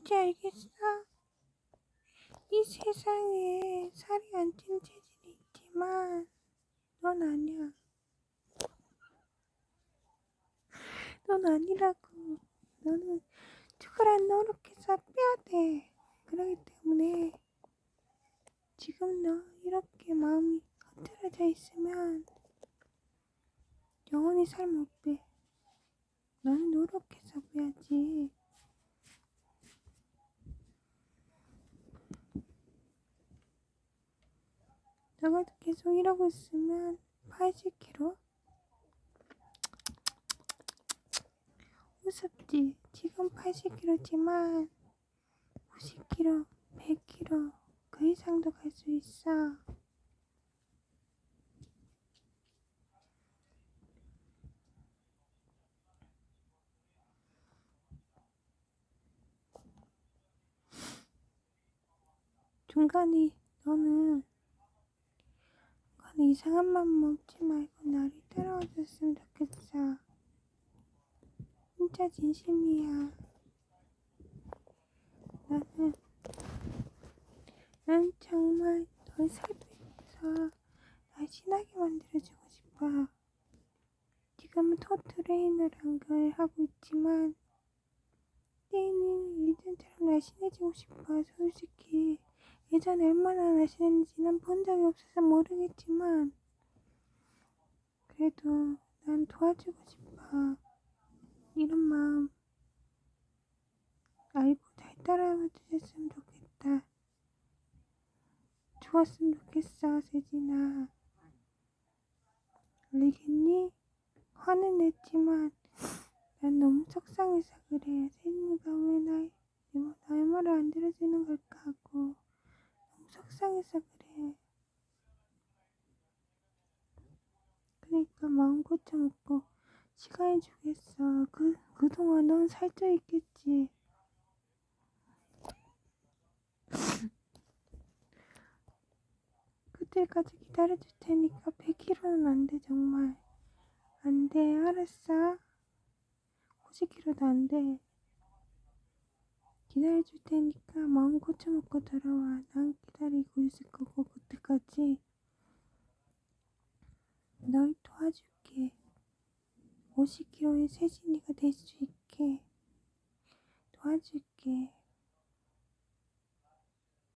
이제 알겠어? 이 세상에 살이 안 찐 체질이 있지만 넌 아니야. 넌 아니라고. 너는 안 노력해서 빼야 돼. 그러기 때문에 지금 너 이렇게 마음이 흐트러져 있으면 영원히 살 못 빼. 너는 노력해서 빼야지. 너가 계속 이러고 있으면 80kg? 우습지. 지금 80kg지만 90kg, 100kg 그 이상도 갈 수 있어. 중간에 너는 중간에 이상한 맘 먹지 말고 나를 따라와 줬으면 좋겠어. 진짜 진심이야. 나는 난 정말 널 살펴서 날씬하게 만들어주고 싶어. 지금은 토트레이너란 걸 하고 있지만 때에는 예전처럼 날씬해지고 싶어. 솔직히 예전에 얼마나 날씬했는지 난 본 적이 없어서 모르겠지만 그래도 난 도와주고 싶어. 이런 마음 알고 잘 따라와 주셨으면 좋겠다. 좋았으면 좋겠어, 세진아. 알겠니? 화는 냈지만 난 너무 속상해서 그래. 세진이가 왜나의, 나의 말을 안 들어주는 걸까 하고 속상해서 그래. 그러니까 마음 고쳐먹고 시간이 주겠어. 그, 그동안 넌 살쪄 있겠지. 그때까지 기다려줄 테니까 100kg는 안 돼, 정말. 안 돼, 알았어? 50kg도 안 돼. 기다려줄 테니까 마음 고쳐먹고 들어와. 난 기다리고 있을 거고, 그때까지. 널 도와줄게. 50kg의 세진이가 될 수 있게.